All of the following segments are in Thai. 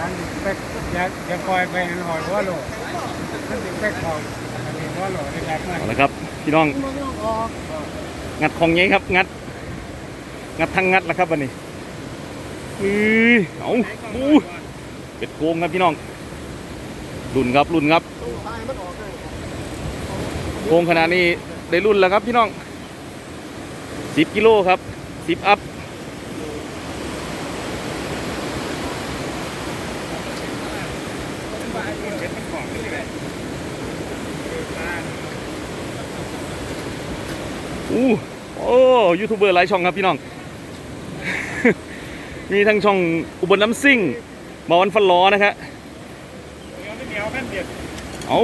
นั้นไปอย่าอย่าปล่อยไปหอยหัวโหลนั่นไปของอันนี้หัวโหลในการมันเอาละครับพี่น้องงัดของไงครับงัด งัดทั้งงัดแล้วครับวันนี้อือเอาบูเป็ดโกงครับพี่น้องรุ่นครับรุ่นครับโกงขนาดนี้ได้รุ่นแล้วครับพี่น้องสิบกิโลครับสิบอัพ อู้โอ้ยูทูบเบอร์หลายช่องครับพี่น้อง มีทั้งช่องอุบลน้ำซิ่งมาวันฟันล้อนะครับเหนียวกันเดียดเอา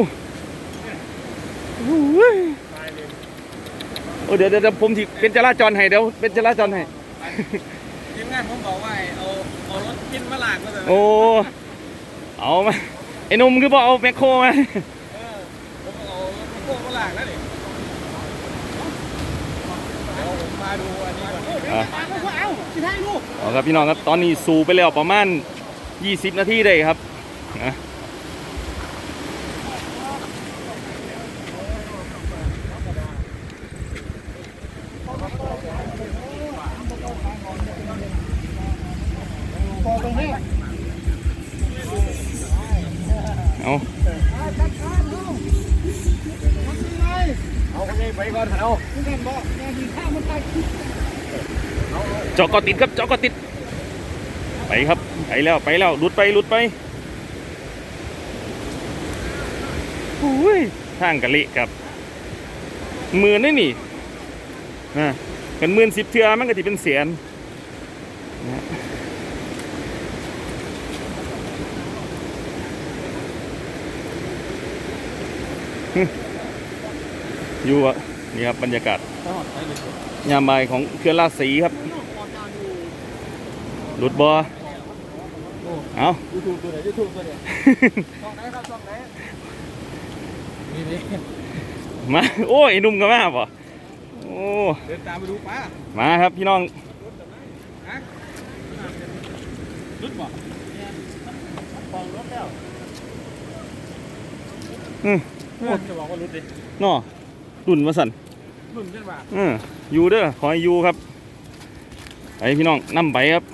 อุ้ยตายเลยโอ้เดี๋ยวเดี๋ยวเดี๋ยวผมที่เป็นจราจรให้เดี๋ยวเป็นจราจรให้ทีมงานผมบอกว่าให้เอาเอารถกินมาลากมาแต่โอ้เอามา ไอ้หนุ่มคือบอกเอาแมคโครมาเออผมเอารถพวกมาลากแล้วนี่เดี๋ยวผมมาดูอันนี้ก่อนอะเอาที่ให้ลูกเอาครับพี่น้องครับตอนนี้สูไปแล้วประมาณ 20 นาทีได้ครับนะเอา ไปก่อนเอาจอกกอติดครับจอกกอติด ไปครับไปแล้วไปแล้วหลุดไปหลุดไปอุ้ยทางกะละครับหมื่นนี่นี่นะกันหมื่นสิบเทือมันก็ที่เป็นเสียนนะฮึ อยู่อะนี่ครับบรรยากาศยามบ่ายของเขื่อนราชสีครับหลุดบอเอายูทูบตัวไหนยูทูบตัวไหนช่องไหนครับช่องไหนนี่นี่มา โอ้ยไอ้หนุ่มก็มาบ่โอ้เดินตามไปดูป้ามาครับพี่น้องฮะรุดบ่อืมจะบอกว่ารุดดิน่อ รุ่นมาสั่นรุ่นจังหวะอืออยู่เด้อขอให้อยู่ครับไปพี่น้องนำไปครับ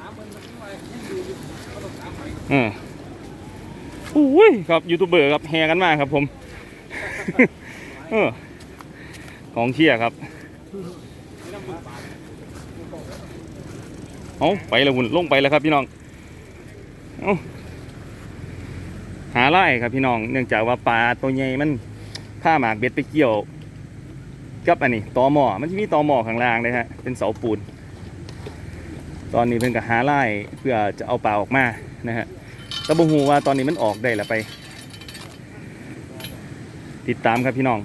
ถามมันมันยังไงยังอยู่อยู่เขาต้องถามไปเอออุ้ยครับยูทูบเบอร์ครับแห่กันมาครับผมเออของเที่ยครับนี่น้ำมันปาดเอาไปแล้วหุ่นลงไปแล้วครับพี่น้องเอาหาไล่ครับพี่น้อง เนื่องจากว่าปลาตัวใหญ่มันผ้าหมากเบ็ดไปเกี่ยว กับอันนี้ตอหมอมันจะมีตอหมอข้างล่างเลยฮะเป็นเสาปูน ตอนนี้เพิ่นก็หาไล่เพื่อจะเอาปลาออกมานะฮะต่บ่ฮู้ว่าตอนนี้มันออกได้แล้วไป ติดตามครับพี่น้อง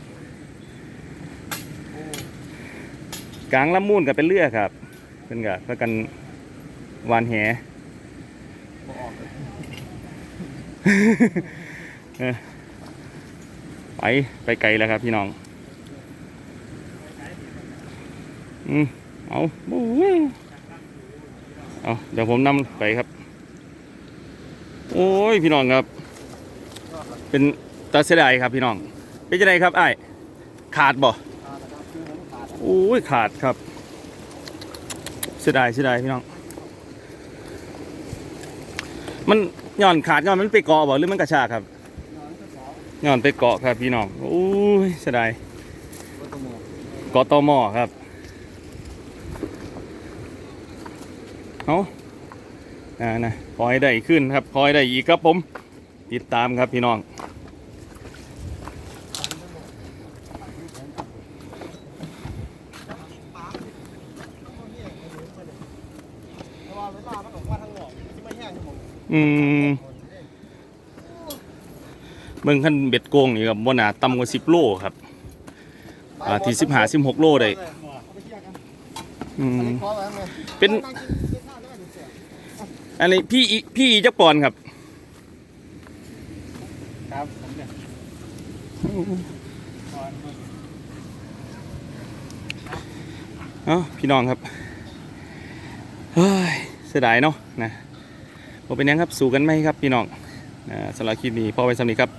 กลางลำมูนก็เป็นเรือครับเพิ่นก็พากันวานแหออไปไปไกลแล้วครับพี่น้อง อืมเอาบู๊เอาเดี๋ยวผมนำไปครับ โอ้ยพี่น้องครับ เป็นตาเสียดายครับพี่น้อง เป็นจะไงครับไอ้ขาดบ่โอ้ยขาดครับ เสียดายเสียดายพี่น้อง มันย่อนขาดย่อนมันไปเกาะบ่หรือมันกระชากครับย่อนไปเกาะครับพี่น้องโอ้ยเสียดายเกาะตอหมอครับ เอาอ่านะขอให้ได้ขึ้นครับขอให้ได้อีกครับผม ติดตามครับพี่น้องเพราะว่าเวลามันออกมาทางหลอกที่ไม่แห้งครับผมอืมเบิ่งขั้นเบ็ดโกงนี่ครับบนหนาต่ำกว่าสิบโลครับอ่าที่สิบหาสิบหกโลได้อืมขอไว้ไหมเป็น อันนี้พี่อีพี่อีจักปอนครับ ครับผมเนี่ยเอ้าพี่น้องครับเฮ้ยเสียดายเนาะนะผมเป็นหยังครับ สู่กันไหมครับพี่น้องอ่าสำหรับคลิปนี้พอไปสำนี้ครับ